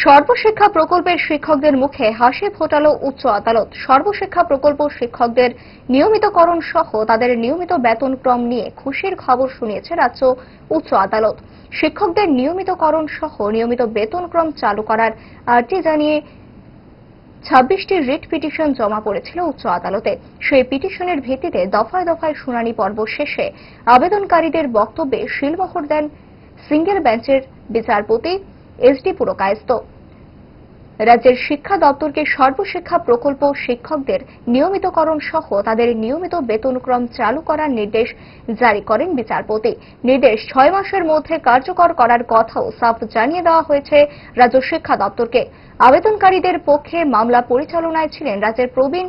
সর্বশিক্ষা প্রকল্পের শিক্ষকদের মুখে হাসি ফোটালো উচ্চ আদালত। সর্বশিক্ষা প্রকল্প শিক্ষকদের নিয়মিতকরণ সহ তাদের নিয়মিত বেতনক্রম নিয়ে খুশির খবর শুনিয়েছে রাজ্য উচ্চ আদালত। শিক্ষকদের নিয়মিতকরণ সহ নিয়মিত বেতনক্রম চালু করার আর্জি জানিয়ে ছাব্বিশটি রিট পিটিশন জমা পড়েছিল উচ্চ আদালতে। সেই পিটিশনের ভিত্তিতে দফায় দফায় শুনানি পর্ব শেষে আবেদনকারীদের বক্তব্যে শিলমোহর দেন সিঙ্গেল বেঞ্চের বিচারপতি এস ডি পুরকায়স্ত রাজ্যের শিক্ষা দপ্তরকে সর্বশিক্ষা প্রকল্প শিক্ষকদের নিয়মিতকরণ সহ তাদের নিয়মিত বেতনক্রম চালু করার নির্দেশ জারি করেন বিচারপতি। নির্দেশ ছয় মাসের মধ্যে কার্যকর করার কথাও সাফ জানিয়ে দেওয়া হয়েছে রাজ্য শিক্ষা দপ্তরকে। আবেদনকারীদের পক্ষে মামলা পরিচালনায় ছিলেন রাজ্যের প্রবীণ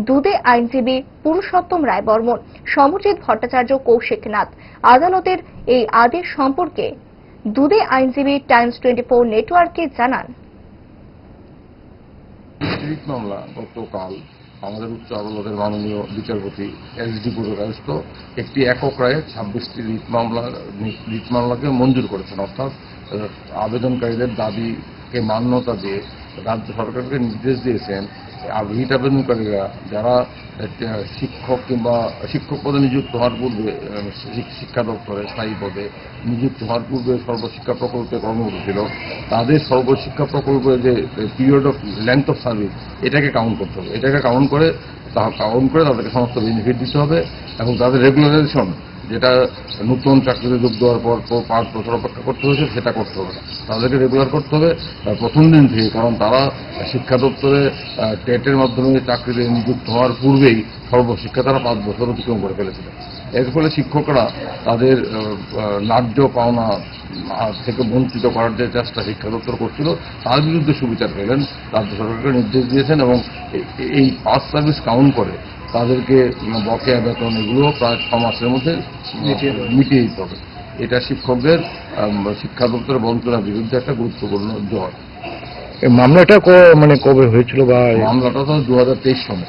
দুদে আইনজীবী পুরুষোত্তম রায় বর্মন সমরজিৎ ভট্টাচার্য কৌশিক নাথ আদালতের এই আদেশ সম্পর্কে দুদে আইনজীবী টাইমস টোয়েন্টি ফোর নেটওয়ার্ককে জানান। আমাদের উচ্চ আদালতের মাননীয় বিচারপতি এস ডি পুরকায়স্ত একটি একক রায়ে ছাব্বিশটি রিট মামলা, রিট মামলাকে মঞ্জুর করেছেন। অর্থাৎ আবেদনকারীদের দাবিকে মান্যতা দিয়ে রাজ্য সরকারকে নির্দেশ দিয়েছেন আর রিট আবেদনকারীরা যারা শিক্ষক কিংবা শিক্ষক পদে নিযুক্ত হওয়ার পূর্বে শিক্ষা দপ্তরে, স্থায়ী পদে নিযুক্ত হওয়ার পূর্বে সর্বশিক্ষা প্রকল্পে কর্মরত ছিল। তাদের সর্বশিক্ষা প্রকল্পের যে period of length of service এটাকে কাউন্ট করতে হবে। এটাকে কাউন্ট করে তা কাউন্ট করে তাদেরকে সমস্ত বেনিফিট দিতে হবে এবং তাদের রেগুলারাইজেশন যেটা নতুন চাকরিতে যোগ দেওয়ার পর পাঁচ বছর অপেক্ষা করতে হয়েছে, সেটা করতে হবে না। তাদেরকে রেগুলার করতে হবে প্রথম দিন থেকে, কারণ তারা শিক্ষা দপ্তরে টেটের মাধ্যমে চাকরিতে নিযুক্ত হওয়ার পূর্বেই সর্বশিক্ষা তারা পাঁচ বছর অতিক্রম করে ফেলেছিলেন এর ফলে শিক্ষকরা তাদের ন্যায্য পাওনা থেকে বঞ্চিত করার যে চেষ্টা শিক্ষা দপ্তর করছিল, তার বিরুদ্ধে সুবিচার পেলেন রাজ্য সরকারকে নির্দেশ দিয়েছেন এবং এই পাস সার্ভিস কাউন্ট করে তাদেরকে বকেয়া বেতন এগুলো প্রায় ছ মাসের মধ্যে মিটিয়ে দিতে হবে। এটা শিক্ষকদের শিক্ষা দপ্তরের বঞ্চনার বিরুদ্ধে একটা গুরুত্বপূর্ণ জয় মামলাটা মানে কবে হয়েছিল বা মামলাটা তো দু হাজার তেইশ সনে